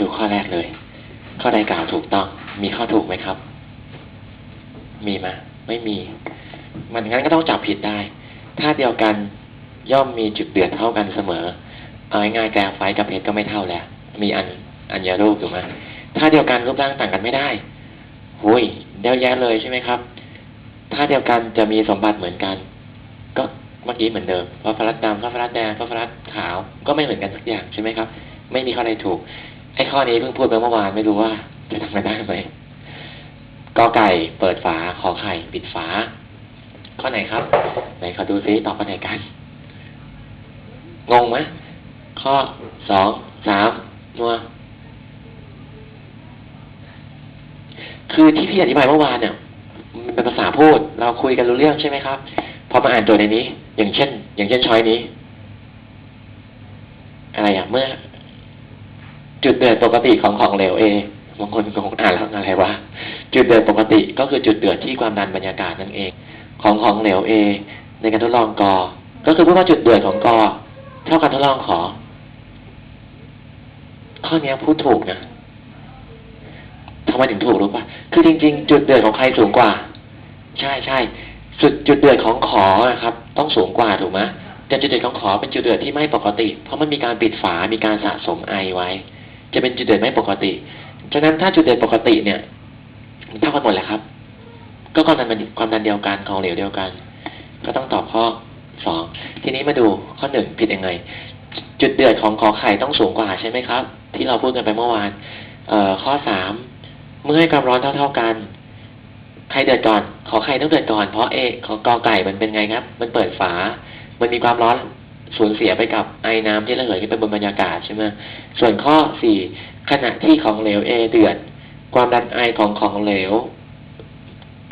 ดูข้อแรกเลย ข้อใดกล่าวถูกต้อง มีข้อถูกไหมครับ มีไหมไม่มี มันงั้นก็ต้องจับผิดได้ถ้าเดียวกันย่อมมีจุดเดือดเท่ากันเสมอ เอาง่ายๆแกรไฟกับเพชรก็ไม่เท่าแล้ว มีอันอัญญารูปถูกไหมถ้าเดียวกันรูปร่างต่างกันไม่ได้หุยเดียวแยะเลยใช่ไหมครับถ้าเดียวกันจะมีสมบัติเหมือนกัน ก็เมื่อกี้เหมือนเดิมฟอสฟรัสดำฟอสฟรัสแดงฟอสฟรัสขาว ก็ไม่เหมือนกันสักอย่างใช่ไหมครับ ไม่มีข้อใดถูก อ้ข้อนี้เพิ่งพูดไปเมื่อวานไม่รู้ว่าจะทำกันได้ไหมกอไก่เปิดฝาขอไข่ปิดฝา ข้อไหนครับ ไหนขอดูซิตอบข้อไหนกัน งงไหมข้อสองสามนัวคือที่พี่อธิบายเมื่อวานเนี่ยมันเป็นภาษาพูด เราคุยกันรู้เรื่องใช่ไหมครับพอมาอ่านโจทย์ในนี้ อย่างเช่น อย่างเช่นช้อยนี้ อะไรอะเมื่อ จุดเดือดปกติของของเหลวเอบางคนคงอ่านแล้วอะไรวะจุดเดือดปกติก็คือจุดเดือดที่ความดันบรรยากาศนั่นเอง ของของเหลวเอในการทดลองกอ ก็คือพูดว่าจุดเดือดของกอเท่าการทดลองขอ ข้อนี้พูดถูกนะทำไมถึงถูกรู้ป่ะคือจริง ๆ จุดเดือดของใครสูงกว่า ใช่ใช่จุดจุดเดือดของขอนะครับ ต้องสูงกว่าถูกไหมแต่จุดเดือดของขอเป็นจุดเดือดที่ไม่ปกติ เพราะมันมีการปิดฝา มีการสะสมไอไว้ จะเป็นจุดเดือดไม่ปกติฉะนั้นถ้าจุดเดือดปกติเนี่ยเท่ากันหมดแหละครับ ก็ความดันความดันเดียวกันของเหลวเดียวกัน ก็ต้องตอบข้อสองทีนี้มาดูข้อหนึ่งผิดยังไง จุดเดือดของขอไข่ต้องสูงกว่าใช่ไหมครับ ที่เราพูดกันไปเมื่อวานเอ่อข้อสามเมื่อให้ความร้อนเท่า ๆกันใครเดือดก่อน ขอไข่ต้องเดือดก่อนเพราะเอของกอไก่มันเป็นไงครับ มันเปิดฝา มันมีความร้อน สูญเสียไปกับไอ้น้ำที่ระเหยขึ้นไปบนบรรยากาศใช่ไหมส่วนข้อสี่ขณะที่ของเหลวเอเดือด ความดันไอของของเหลว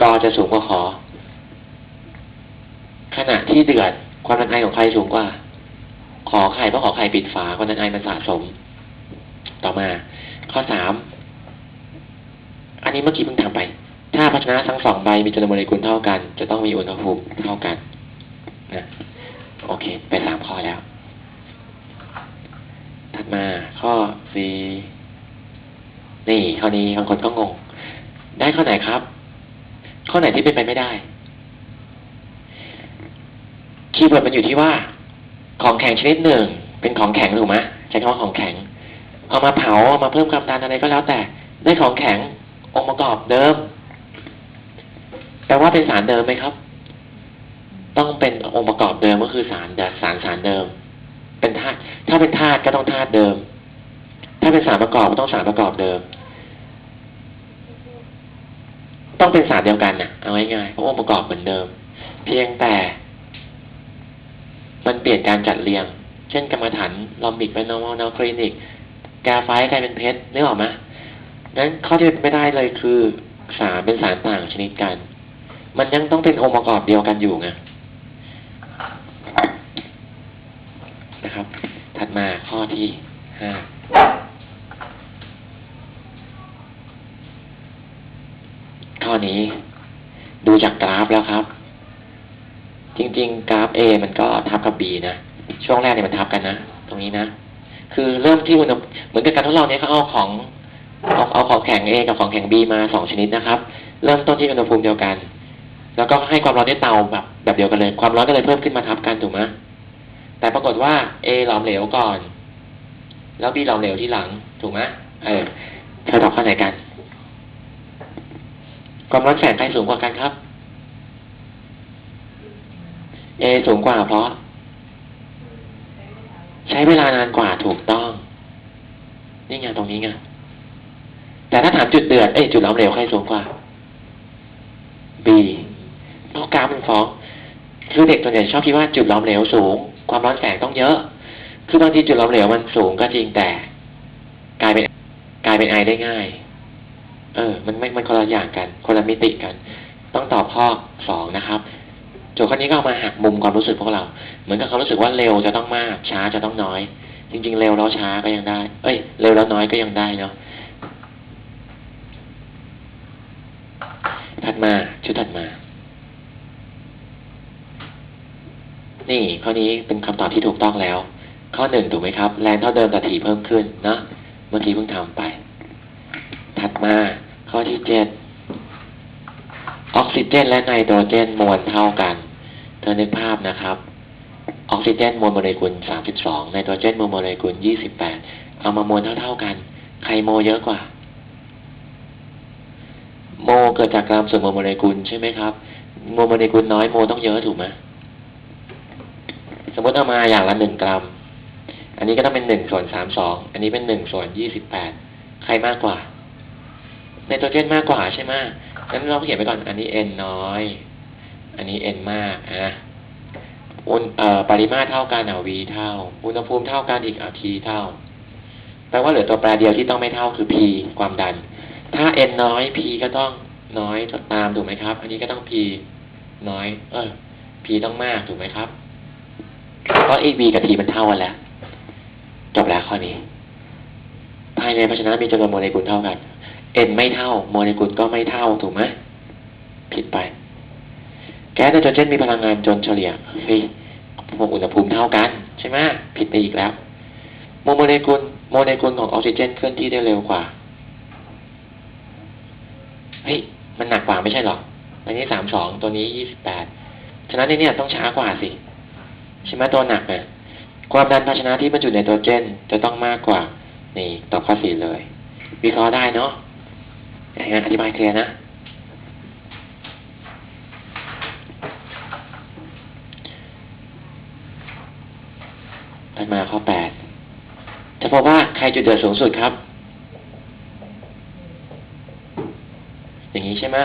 กอจะสูงกว่าขอขณะที่เดือด ความดันไอของใครสูงกว่า ขอไข่เพราะขอไข่ปิดฝาความดันไอมันสะสม ต่อมา ข้อสามอันนี้เมื่อกี้เพิ่งทำไป ถ้าภาชนะทั้งสองใบมีจำนวนโมเลกุลเท่ากัน จะต้องมีอุณหภูมิเท่ากันนะ โอเคไปสามข้อแล้ว ถัดมาข้อสี่นี่ข้อนี้บางคนก็งง ได้ข้อไหนครับ ข้อไหนที่เป็นไปไม่ได้ คีย์เวิร์ดมันอยู่ที่ว่า ของแข็งชนิดหนึ่ง เป็นของแข็งถูกไหมใช้คำว่าของแข็ง เอามาเผาเอามาเพิ่มความดันอะไรก็แล้วแต่ ได้ของแข็งองค์ประกอบเดิมแปลว่าเป็นสารเดิมไหมครับ ต้องเป็นองค์ประกอบเดิมก็คือสารเดิมสารสารเดิม เป็นธาตุถ้าเป็นธาตุก็ต้องธาตุเดิม ถ้าเป็นสารประกอบก็ต้องสารประกอบเดิม ต้องเป็นสารเดียวกันนะเอาง่ายๆเพราะองค์ประกอบเหมือนเดิม เพียงแต่ มันเปลี่ยนการจัดเรียง เช่นกรรมฐานลอมบิกเป็น normal now clinic กาไฟกลายเป็นเพชรนึกออกไหมนั้นข้อที่เป็นไม่ได้เลยคือสารเป็นสารต่างชนิดกัน มันยังต้องเป็นองค์ประกอบเดียวกันอยู่ไงนะครับ ถัดมาข้อที่ห้าข้อนี้ ดูจากกราฟแล้วครับ จริง ๆ กราฟ A มันก็ทับกับ B นะ ช่วงแรกเนี่ยมันทับกันนะ ตรงนี้นะ คือเริ่มที่อุณหภูมิเหมือนกับการทดลองเนี้ยเขาเอาของเอาเอาของแข็ง A กับของแข็ง B มาสองชนิดนะครับ เริ่มต้นที่อุณหภูมิเดียวกัน แล้วก็ให้ความร้อนด้วยเตาแบบแบบเดียวกันเลย ความร้อนก็เลยเพิ่มขึ้นมาทับกันถูกไหม แต่ปรากฏว่า A หลอมเหลวก่อน แล้ว B หลอมเหลวที่หลัง ถูกไหมเออเธอตอบข้อไหนกัน ความร้อนแสงใครสูงกว่ากันครับ A สูงกว่าเพราะ ใช้เวลานานกว่าถูกต้อง นี่ไงตรงนี้ไงแต่ถ้าถามจุดเดือดเอ้จุดหลอมเหลวใครสูงกว่า B เพราะกราฟมันฟ้องคือเด็กส่วนใหญ่ชอบคิดว่าจุดหลอมเหลวสูง ความร้อนแสงต้องเยอะ คือบางทีจุดหลอมเหลวมันสูงก็จริงแต่ กลายเป็นกลายเป็นไอได้ง่าย เออ มันไม่มันคนละอย่างกัน คนละมิติกัน ต้องตอบข้อสองนะครับโจทย์ข้อนี้ก็เอามาหักมุมความรู้สึกพวกเรา เหมือนกับเขารู้สึกว่าเร็วจะต้องมาก ช้าจะต้องน้อย จริง ๆ เร็วแล้วช้าก็ยังได้ เอ้ย เร็วแล้วน้อยก็ยังได้เนาะถัดมาชุดถัดมา นี่ข้อนี้เป็นคำตอบที่ถูกต้องแล้ว ข้อหนึ่งถูกไหมครับแรงเท่าเดิมแต่ถี่เพิ่มขึ้นเนาะเมื่อกี้เพิ่งทำไป ถัดมาข้อที่เจ็ดออกซิเจนและไนโตรเจนมวลเท่ากัน เธอนึกภาพนะครับ ออกซิเจนมวลโมเลกุล 32 ไนโตรเจนมวลโมเลกุล 28 เอามามวลเท่าๆกัน ใครโมเยอะกว่า โมเกิดจากกรัมส่วนมวลโมเลกุลใช่ไหมครับ มวลโมเลกุลน้อยโมต้องเยอะถูกไหม มมติเอามาอย่างละหนึ่งกรัม อันนี้ก็ต้องเป็นหนึ่งส่วนสามสอง อันนี้เป็นหนึ่งส่วนยี่สิบแปด ใครมากกว่า ไนโตรเจนมากกว่าใช่ไหมงั้นเราเขียนไปก่อน อันนี้ n น้อย อันนี้ n มากอะอุณปริมาตรเท่ากันอะ v เท่า อุณหภูมิเท่ากันอีกอะ t เท่า แปลว่าเหลือตัวแปรเดียวที่ต้องไม่เท่าคือ p ความดัน ถ้า n น้อย p ก็ต้องน้อยตามถูกไหมครับ อันนี้ก็ต้อง p น้อย เออ p ต้องมากถูกไหมครับ เพราะ a v กับ t มันเท่ากันแล้ว จบแล้วข้อนี้ ภายในภาชนะมีจำนวนโมเลกุลเท่ากัน n ไม่เท่า โมเลกุลก็ไม่เท่าถูกไหมผิดไป แก๊สไนโตรเจนมีพลังงานจนเฉลี่ยเฮ้ยพวกอุณหภูมิเท่ากัน ใช่ไหมผิดไปอีกแล้วโมเลกุลโมเลกุลของออกซิเจนเคลื่อนที่ได้เร็วกว่าเฮ้ยมันหนักกว่าไม่ใช่หรออันนี้สามสองตัวนี้ยี่สิบแปดฉะนั้นเนี้ต้องช้ากว่าสิ ใช่ไหมตัวหนักนะความดันภาชนะที่บรรจุไนโตรเจนจะต้องมากกว่า นี่ตอบข้อสี่เลย วิเคราะห์ได้เนาะอย่านอธิบายเคลียร์นะถัดมาข้อแปดจะพบว่าใครจุดเดือดสูงสุดครับ อย่างนี้ใช่ไหม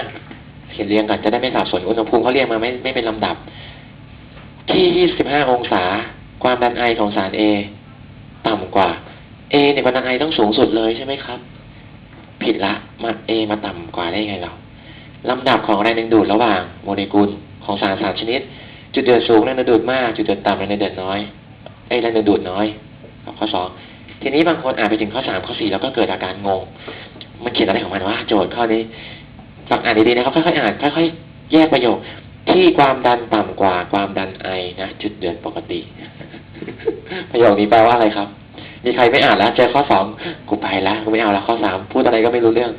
เขียนเรียงก่อนจะได้ไม่สับสนอุณหภูมิเขาเรียงมาไม่ไม่เป็นลำดับ ที่ 25 องศา ความดันไอของสาร A ต่ำกว่า A เนี่ยความดันไอต้องสูงสุดเลยใช่ไหมครับ ผิดละมา A มาต่ำกว่าได้ไงเราลำดับของแรงดึงดูดระหว่างโมเลกุลของสารสามชนิด จุดเดือดสูงแรงดึงดูดมาก จุดเดือดต่ำแรงดึงดูดน้อยไอแรงดึงดูดน้อยครับข้อสองทีนี้บางคนอ่านไปถึงข้อสามข้อสี่แล้วก็เกิดอาการงง มันเขียนอะไรของมันว่าโจทย์ข้อนี้ฟังอ่านดีๆนะครับค่อยๆอ่านค่อยๆแยกประโยค ที่ความดันต่ำกว่าความดันไอนะจุดเดือดปกติ ประโยคนี้แปลว่าอะไรครับ มีใครไม่อ่านแล้วเจอข้อสองกูไปแล้วกูไม่เอาแล้วข้อสามพูดอะไรก็ไม่รู้เรื่อง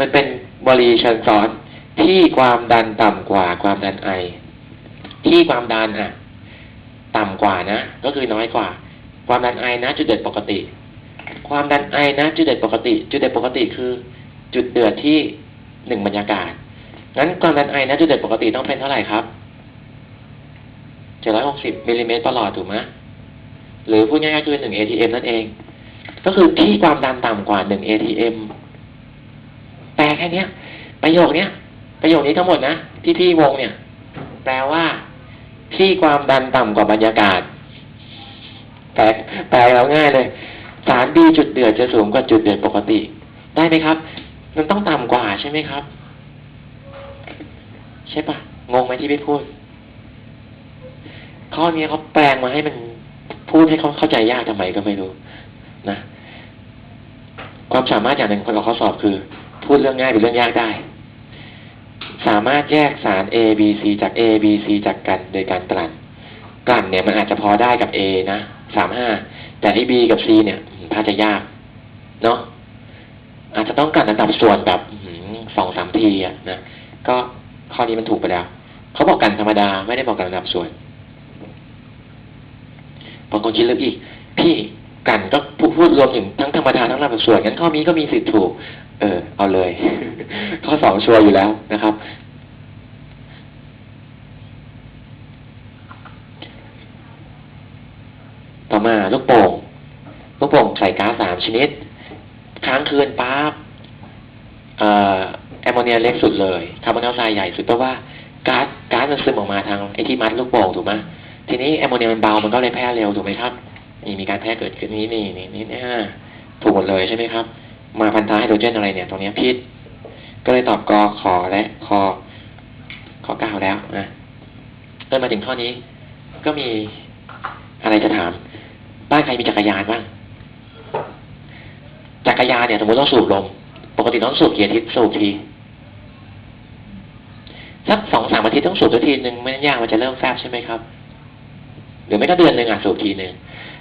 มันเป็นบรีเชิงซ้อนที่ความดันต่ำกว่าความดันไอ ที่ความดันอะ ต่ำกว่านะ ก็คือน้อยกว่า ความดันไอนะ จุดเดือดปกติ ความดันไอนะ จุดเดือดปกติ จุดเดือดปกติคือ จุดเดือดที่หนึ่งบรรยากาศ งั้นความดันไอนะจุดเดือดปกติต้องเป็นเท่าไหร่ครับเจ็ดร้อยหกสิบมิลลิเมตรประหลอดถูกไหมหรือพูดง่ายๆคือหนึ่ง ATM นั่นเอง ก็คือที่ความดันต่ำกว่าหนึ่ง ATM แปลแค่นี้ประโยคเนี้ยประโยคนี้ทั้งหมดนะที่พี่วงเนี่ย แปลว่า ที่ความดันต่ำกว่าบรรยากาศแปลแปลแล้วง่ายเลย สารบีจุดเดือดจะสูงกว่าจุดเดือดปกติ ได้ไหมครับ มันต้องต่ำกว่าใช่ไหมครับ ใช่ปะงงไหมที่พี่พูดข้อนี้เขาแปลงมาให้มันพูดให้เขาเข้าใจยากทำไมก็ไม่รู้ นะ ความสามารถอย่างหนึ่งของเราข้อสอบคือ พูดเรื่องง่ายเป็นเรื่องยากได้ สามารถแยกสาร A B C จาก A B C จากกันโดยการกลั่นกลั่นเนี่ยมันอาจจะพอได้กับ A นะสามห้าแต่ที่ B กับ C เนี่ยถ้าจะยาก เนาะอาจจะต้องกลั่นอันดับส่วนแบบสองสามทีอะนะก็ ข้อนี้มันถูกไปแล้ว เขาบอกกันธรรมดาไม่ได้บอกกันอันดับส่วนบางคนคิดลึกอีก พี่กันก็พูดรวมถึงทั้งธรรมดาทั้งระดับส่วนงั้นข้อนี้ก็มีสิทธิ์ถูก เออ เอาเลย ข้อสองชัวร์อยู่แล้วนะครับ ต่อมาลูกโป่งลูกโป่งใส่ก๊าซสามชนิด ค้างคืนปั๊บเอ่อ แอมโมเนียเล็กสุดเลยคาร์บอนไดออกไซด์ใหญ่สุดเพราะว่าก๊าซก๊าซมันซึมออกมาทางไอที่มัดลูกโป่งถูกไหมทีนี้แอมโมเนียมันเบามันก็เลยแพร่เร็วถูกไหมครับนี่มีการแพร่เกิดขึ้นนี้นี่นี่นี่นี่ถูกหมดเลยใช่ไหมครับ มาพันธะไฮโดรเจนอะไรเนี่ย ตรงนี้พิษ ก็เลยตอบกอขอและคอข้อเก้าแล้วนะเดินมาถึงข้อนี้ ก็มีอะไรจะถาม บ้านใครมีจักรยานบ้าง จักรยานเนี่ยสมมติต้องสูบลม ปกติต้องสูบเกี่อาทิตย์สูบที สักสองสามอาทิตย์ต้องสูบสักทีหนึ่งไม่ยากมันจะเริ่มแฟบใช่ไหมครับ หรือไม่ก็เดือนหนึ่งอะสูบทีหนึ่ง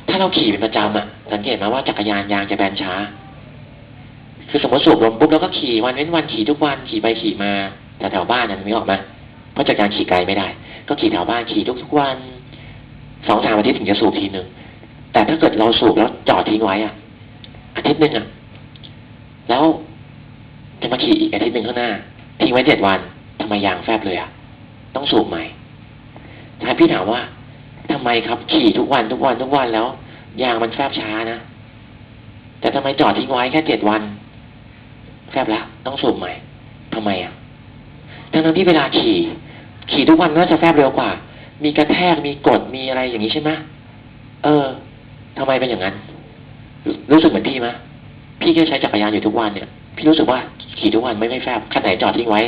ถ้าเราขี่เป็นประจำอะสังเกตไหมว่าจักรยานยางจะแบนช้า คือสมมติสูบลมปุ๊บแล้วก็ขี่วันเว้นวันขี่ทุกวันขี่ไปขี่มาแต่แถวบ้านนั้นไม่ออกมาเพราะจักรยานขี่ไกลไม่ได้ ก็ขี่แถวบ้านขี่ทุกทุกๆวันสองสามอาทิตย์ถึงจะสูบทีหนึ่งแต่ถ้าเกิดเราสูบแล้วจอดทิ้งไว้อะอาทิตย์หนึ่งอะ แล้วจะมาขี่อีกอาทิตย์หนึ่งข้างหน้าทิ้งไว้เจ็ดวัน ทำไมยางแฟบเลยอะต้องสูบใหม่ถ้าพี่ถามว่าทำไมครับ ขี่ทุกวันทุกวันทุกวันแล้วยางมันแฟบช้านะ แต่ทำไมจอดทิ้งไว้แค่เจ็ดวัน แฟบละต้องสูบใหม่ทำไมอะทั้งนั้นที่เวลาขี่ ขี่ทุกวันน่าจะแฟบเร็วกว่า มีกระแทกมีกดมีอะไรอย่างนี้ใช่ไหมเออทำไมเป็นอย่างนั้น รู้สึกเหมือนพี่ไหมพี่ก็ใช้จักรยานอยู่ทุกวันเนี่ย พี่รู้สึกว่าขี่ทุกวันไม่ไม่แฟบคันไหนจอดทิ้งไว้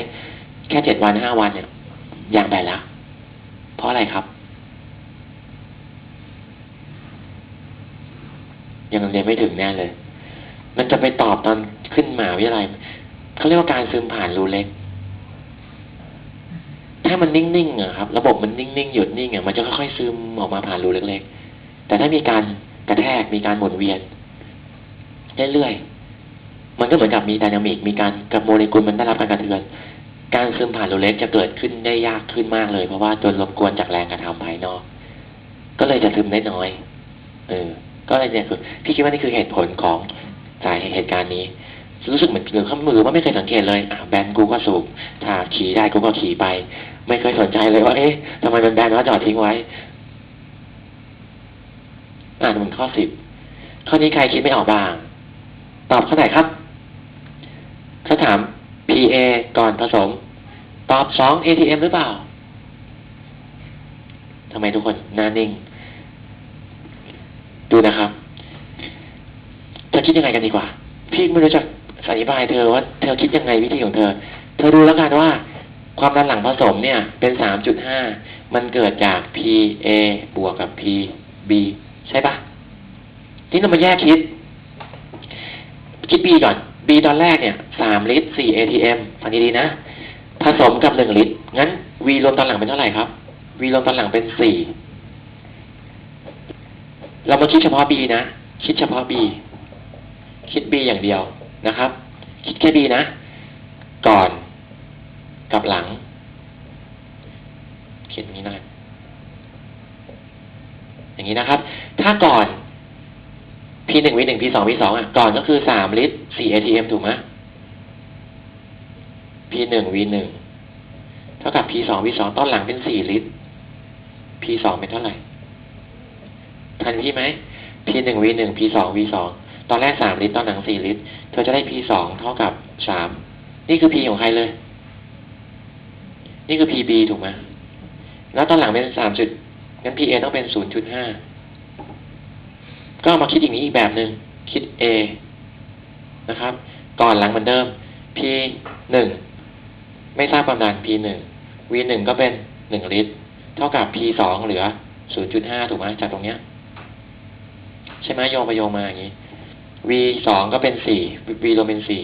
แค่เจ็ดวันห้าวันเนี่ยอยางแบนละเพราะอะไรครับ ยังเรียนไม่ถึงแน่เลย มันจะไปตอบตอนขึ้นหมาวิทยาลัยเขาเรียกว่าการซึมผ่านรูเล็ก ถ้ามันนิ่งๆอะครับ ระบบมันนิ่งๆหยุดนิ่งอะมันจะค่อยๆซึมออกมาผ่านรูเล็กๆ แต่ถ้ามีการกระแทกมีการหมุนเวียนเรื่อยๆมันก็เหมือนกับมีไดนามิก มีการกับโมเลกุลมันได้รับการกระเทือน การซึมผ่านรูเล็กจะเกิดขึ้นได้ยากขึ้นมากเลย เพราะว่าโดนรบกวนจากแรงกระทำภายนอก ก็เลยจะซึมได้น้อย เออ ก็เลยเนี่ยคือพี่คิดว่านี่คือเหตุผลของสาเหตุการณ์นี้ รู้สึกเหมือนหรือข้ามือว่าไม่เคยสังเกตเลย อะแบนกูก็สูบถ้าขี่ได้กูก็ขี่ไป ไม่เคยสนใจเลยว่าเอ๊ะทำไมมันแบนว่าจอดทิ้งไว้ อ่านมันข้อสิบข้อนี้ใครคิดไม่ออกบ้าง ตอบข้อไหนครับเขาถาม PA ก่อนผสม ตอบสอง ATM หรือเปล่าทำไมทุกคนหน้านิ่ง ดูนะครับจะคิดยังไงกันดีกว่า พี่ไม่รู้จักอธิบายเธอว่าเธอคิดยังไงวิธีของเธอ เธอดูแล้วกันว่า ความดันหลังผสมเนี่ย เป็นสามจุดห้ามันเกิดจาก PA บวกกับ PB ใช่ปะที่เรามาแยกคิด คิด B ก่อน B ตอนแรกเนี่ยสามลิตรสี่ ATM ฟังดีๆนะ ผสมกับหนึ่งลิตร งั้น V รวมตอนหลังเป็นเท่าไหร่ครับ V รวมตอนหลังเป็นสี่ เรามาคิดเฉพาะ B นะ คิดเฉพาะ B คิด B อย่างเดียวนะครับ คิดแค่ B นะ ก่อนกับหลัง เขียนอย่างนี้หน่อยอย่างนี้นะครับ ถ้าก่อน P หนึ่ง V หนึ่ง P สอง V สองอะ ก่อนก็คือสามลิตรสี่ ATM ถูกไหม P หนึ่ง V หนึ่งเท่ากับ P สอง V สองตอนหลังเป็นสี่ลิตร P สองเป็นเท่าไหร่ ทันพี่ไหม P หนึ่ง V หนึ่ง P สอง V สองตอนแรกสามลิตรตอนหลังสี่ลิตร เธอจะได้ P สองเท่ากับสามนี่คือ P ของใครเลย นี่คือ PB ถูกไหมแล้วตอนหลังเป็นสามจุดงั้น PA ต้องเป็นศูนย์จุดห้าก็มาคิดอย่างนี้อีกแบบหนึ่งคิด A นะครับ ก่อนหลังเหมือนเดิม P หนึ่ง ไม่ทราบความดัน P หนึ่ง V หนึ่งก็เป็นหนึ่งลิตร เท่ากับ P สองเหลือศูนย์จุดห้าถูกไหมจากตรงเนี้ย ใช่ไหมโยงไปโยงมาอย่างนี้ V สองก็เป็นสี่ V รวมเป็นสี่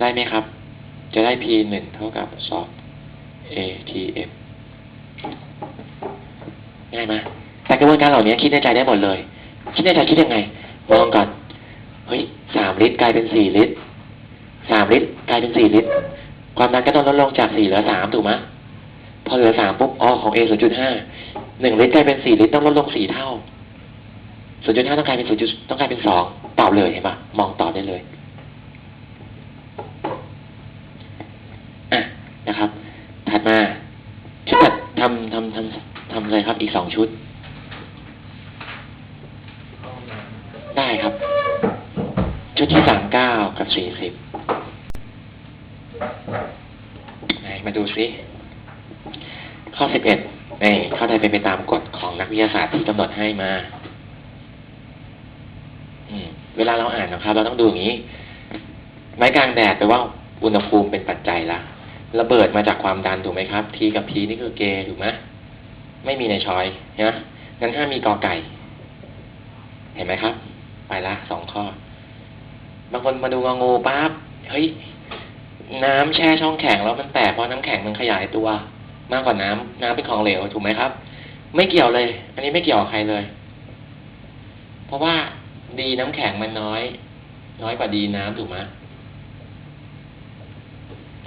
ได้ไหมครับ จะได้ P หนึ่งเท่ากับสอง ATM ง่ายไหมแต่กระบวนการเหล่านี้คิดในใจได้หมดเลย คิดในใจคิดยังไง มองก่อน เฮ้ยสามลิตรกลายเป็นสี่ลิตรสามลิตรกลายเป็นสี่ลิตร ความดันก็ต้องลดลงจากสี่เหลือสามถูกไหมพอเหลือสามปุ๊บอ๋อของ A ศูนย์จุดห้าหนึ่งลิตรกลายเป็นสี่ลิตรต้องลดลงสี่เท่าศูนย์จุดห้าต้องกลายเป็นศูนย์จุดต้องกลายเป็นสองตอบเลยเห็นปะมองตอบได้เลยอะนะครับ ถัดมา ชุดถัดทำทำทำทำเลยครับ อีกสองชุด ได้ครับ ชุดที่สามเก้ากับสี่สิบไหน มาดูซิข้อสิบเอ็ดนี่เข้าได้เป็นไปตามกฎของนักวิทยาศาสตร์ที่กำหนดให้มา อืม เวลาเราอ่านนะครับ เราต้องดูอย่างนี้ ไม้กลางแดดแปลว่าอุณหภูมิเป็นปัจจัยละระเบิดมาจากความดันถูกไหมครับ T กับ P นี่คือเกย์ถูกไหมไม่มีในช้อยนะงั้นถ้ามีกอไก่ เห็นไหมครับ ไปละสองข้อ บางคนมาดูงองูปั๊บเฮ้ย น้ำแช่ช่องแข็งแล้วมันแตกเพราะน้ำแข็งมันขยายตัว มากกว่าน้ำน้ำเป็นของเหลวถูกไหมครับ ไม่เกี่ยวเลย อันนี้ไม่เกี่ยวกับใครเลย เพราะว่าดีน้ำแข็งมันน้อย น้อยกว่าดีน้ำถูกไหม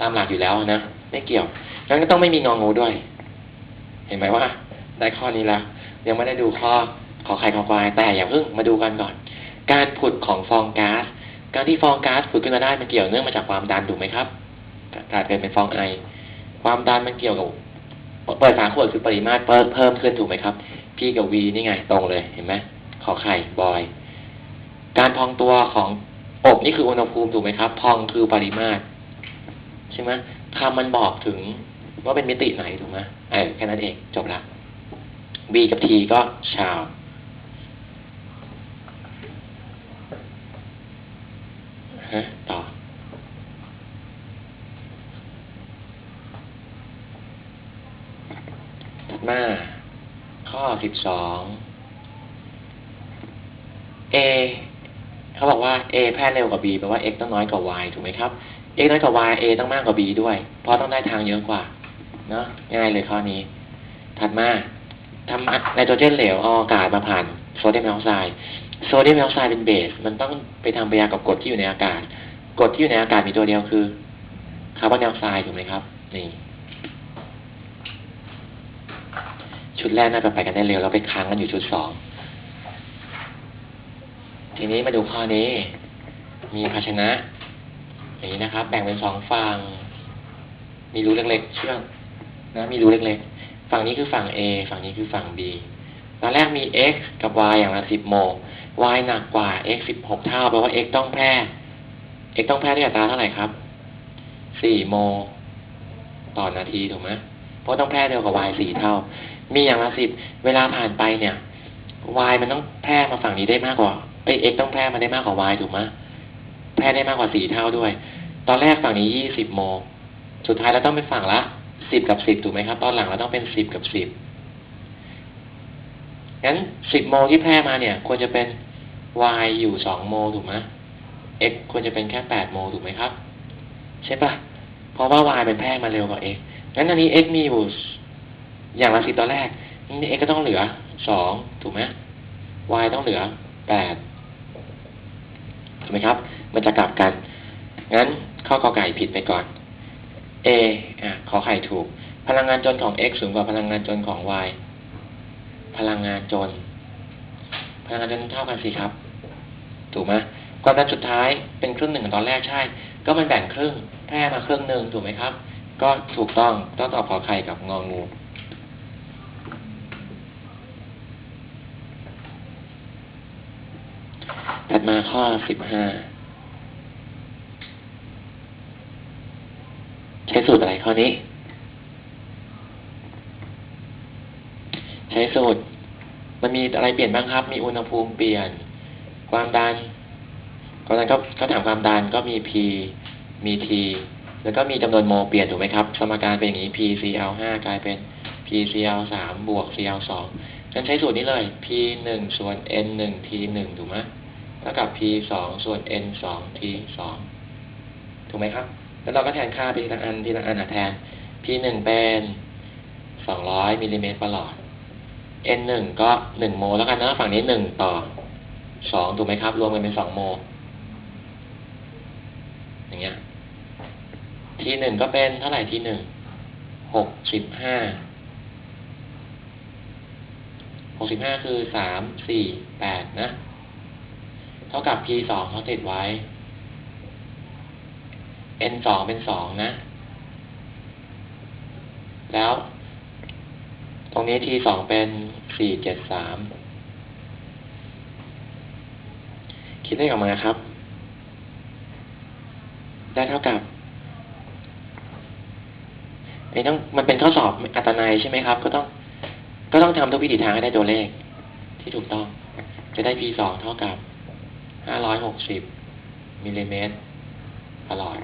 ตามหลักอยู่แล้วนะไม่เกี่ยวงั้นก็ต้องไม่มีงองูด้วย เห็นไหมว่า ได้ข้อนี้แล้วยังไม่ได้ดูข้อขอไข่ขอควายแต่อย่าเพิ่งมาดูกันก่อน การผุดของฟองก๊าซ การที่ฟองก๊าซผุดขึ้นมาได้มันเกี่ยวเนื่องมาจากความดันถูกไหมครับการเกิดเป็นฟองไอ ความดันมันเกี่ยวกับเปิดฝาขวดคือปริมาตรเพิ่มเพิ่มขึ้นถูกไหมครับ P กับ V นี่ไงตรงเลยเห็นไหมขอไข่บอย การพองตัวของอบนี่คืออุณหภูมิถูกไหมครับ พองคือปริมาตรใช่ไหมคำมันบอกถึงว่าเป็นมิติไหนถูกไหมเออแค่นั้นเองจบละ B กับ T ก็ชาว ฮะต่อถัดมา ข้อสิบสอง A เขาบอกว่า A แพร่เร็วกว่า B แปลว่า x ต้องน้อยกว่า y ถูกไหมครับ x น้อยกว่า y A ต้องมากกว่า b ด้วย เพราะต้องได้ทางเยอะกว่า เนาะง่ายเลยข้อนี้ ถัดมาทำไนโตรเจนเหลวเอาอากาศมาผ่านโซเดียมไอออกไซด์ โซเดียมไอออกไซด์เป็นเบส มันต้องไปทำปฏิกิริยากับกรดที่อยู่ในอากาศกรดที่อยู่ในอากาศมีตัวเดียวคือคาร์บอนไดออกไซด์ถูกไหมครับ นี่ ชุดแรกน่าจะไปกันได้เร็วแล้วไปค้างกันอยู่ชุดสอง ทีนี้มาดูข้อนี้ มีภาชนะอย่างนี้นะครับ แบ่งเป็นสองฝั่ง มีรูเล็กๆ เชื่อมนะ มีรูเล็กๆ ฝั่งนี้คือฝั่ง A ฝั่งนี้คือฝั่ง B ตอนแรกมี x กับ y อย่างละสิบโม y หนักกว่า x สิบหกเท่าแปลว่า x ต้องแพร่ x ต้องแพร่ด้วยอัตราเท่าไหร่ครับสี่โมต่อนาทีถูกไหมเพราะต้องแพร่เร็วกว่า y สี่เท่า มีอย่างละสิบเวลาผ่านไปเนี่ย y มันต้องแพร่มาฝั่งนี้ได้มากกว่าเอ้ย x ต้องแพร่มาได้มากกว่า y ถูกไหมแพร่ได้มากกว่าสี่เท่าด้วย ตอนแรกฝั่งนี้ยี่สิบโม สุดท้ายเราต้องเป็นฝั่งละสิบกับสิบถูกไหมครับ ตอนหลังเราต้องเป็นสิบกับสิบ งั้นสิบโมลที่แพร่มาเนี่ย ควรจะเป็น y อยู่สองโมลถูกไหม x ควรจะเป็นแค่แปดโมลถูกไหมครับ ใช่ปะเพราะว่า y เป็นแพร่มาเร็วกว่า x งั้นอันนี้ x มีอยู่อย่างละสิบตอนแรกนี่ x ก็ต้องเหลือสองถูกไหม y ต้องเหลือแปดถูกไหมครับ มันจะกลับกัน งั้นข้อกอไก่ผิดไปก่อน A อะขอไข่ถูก พลังงานจนของ x สูงกว่าพลังงานจนของ y พลังงานจน พลังงานจนเท่ากันสิครับ ถูกไหมความดันสุดท้ายเป็นครึ่งหนึ่งตอนแรกใช่ ก็มันแบ่งครึ่งแพร่มาครึ่งหนึ่งถูกไหมครับ ก็ถูกต้องต้องตอบขอไข่กับงองูถัดมาข้อสิบห้าใช้สูตรอะไรข้อนี้ ใช้สูตรมันมีอะไรเปลี่ยนบ้างครับ มีอุณหภูมิเปลี่ยน ความดันความดันก็ก็ถามความดันก็มี P มี T แล้วก็มีจำนวนโมลเปลี่ยนถูกไหมครับ สมการเป็นอย่างนี้ P Cl 5กลายเป็น P Cl 3บวก Cl 2ฉันใช้สูตรนี้เลย P 1ส่วน N 1 T 1ถูกไหมเท่ากับ P 2ส่วน N 2 T 2ถูกไหมครับ แล้วเราก็แทนค่าไปทีละอันทีละอันอะแทน P หนึ่งเป็นสองร้อยมิลลิเมตรประหลอด N หนึ่งก็หนึ่งโมแล้วกันนะฝั่งนี้หนึ่งต่อสองถูกไหมครับ รวมกันเป็นสองโม อย่างเงี้ย ทีหนึ่งก็เป็นเท่าไหร่ทีหนึ่งหกสิบห้าหกสิบห้าคือสามสี่แปดนะ เท่ากับ P สองเขาติดไว้ n สองเป็นสองนะ แล้ว ตรงนี้ t สองเป็นสี่เจ็ดสามคิดได้ออกมาครับ ได้เท่ากับไอ้ต้องมันเป็นข้อสอบอัตนัยใช่ไหมครับ ก็ต้อง ก็ต้องทำทุกวิถีทางให้ได้ตัวเลข ที่ถูกต้อง จะได้ p สองเท่ากับห้าร้อยหกสิบมิลลิเมตรตลอด